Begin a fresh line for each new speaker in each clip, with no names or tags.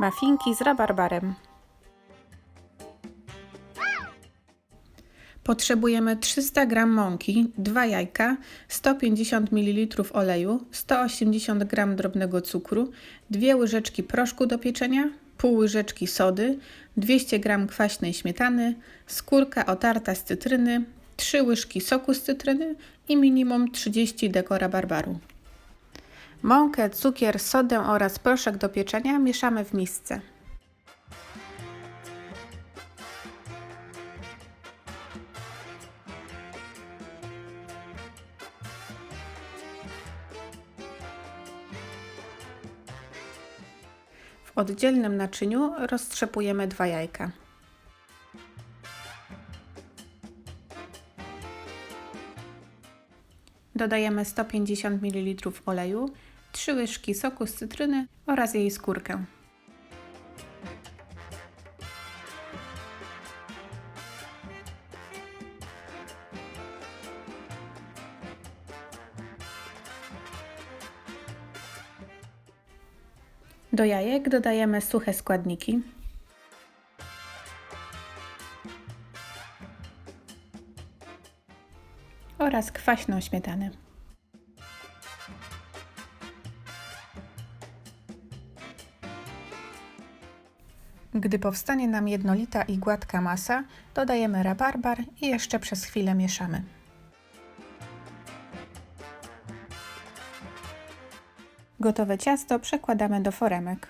Mafinki z rabarbarem. Potrzebujemy 300 g mąki, 2 jajka, 150 ml oleju, 180 g drobnego cukru, 2 łyżeczki proszku do pieczenia, pół łyżeczki sody, 200 g kwaśnej śmietany, skórka otarta z cytryny, 3 łyżki soku z cytryny i minimum 30 deko rabarbaru. Mąkę, cukier, sodę oraz proszek do pieczenia mieszamy w misce. W oddzielnym naczyniu roztrzepujemy dwa jajka. Dodajemy 150 ml oleju, 3 łyżki soku z cytryny oraz jej skórkę. Do jajek dodajemy suche składniki. Oraz kwaśną śmietanę. Gdy powstanie nam jednolita i gładka masa, dodajemy rabarbar i jeszcze przez chwilę mieszamy. Gotowe ciasto przekładamy do foremek.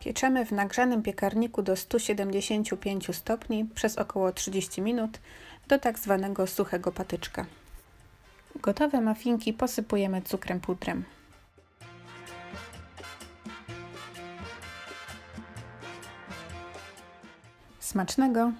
Pieczemy w nagrzanym piekarniku do 175 stopni przez około 30 minut do tak zwanego suchego patyczka. Gotowe mafinki posypujemy cukrem pudrem. Smacznego!